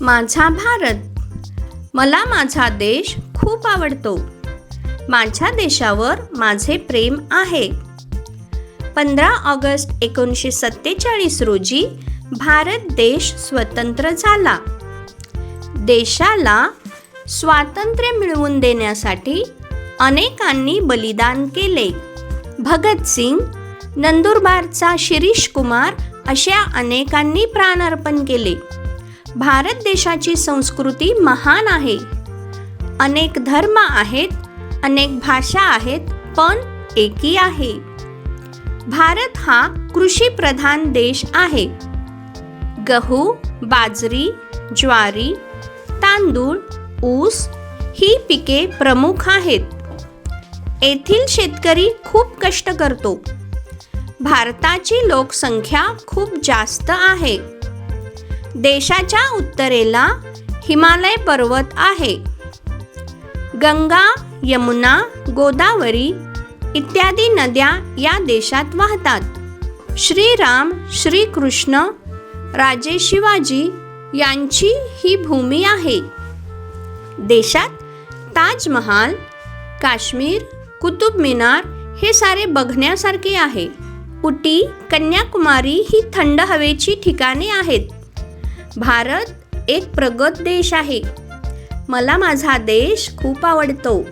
माझा भारत. मला माझा देश खूप आवडतो. माझ्या देशावर माझे प्रेम आहे. पंधरा ऑगस्ट एकोणीसशे सत्तेचाळीस रोजी भारत देश स्वतंत्र झाला. देशाला स्वातंत्र्य मिळवून देण्यासाठी अनेकांनी बलिदान केले. भगतसिंग नंदुरबारचा शिरीष कुमार अशा अनेकांनी प्राणार्पण केले. भारत देशाची संस्कृती महान आहे. अनेक धर्म आहेत अनेक भाषा आहेत पण एकी आहे. भारत हा कृषीप्रधान देश आहे. गहू बाजरी ज्वारी तांदूळ ऊस ही पिके प्रमुख आहेत. येथील शेतकरी खूप कष्ट करतो. भारताची लोकसंख्या खूप जास्त आहे. देशाच्या उत्तरेला हिमालय पर्वत आहे. गंगा यमुना गोदावरी इत्यादी नद्या या देशात वाहतात. श्रीराम श्रीकृष्ण राजे शिवाजी यांची ही भूमी आहे. देशात ताजमहाल काश्मीर कुतुब मिनार हे सारे बघण्यासारखे आहे. उटी कन्याकुमारी ही थंड हवेची ठिकाणे आहेत. भारत एक प्रगत देश आहे. मला माझा देश खूप आवडतो.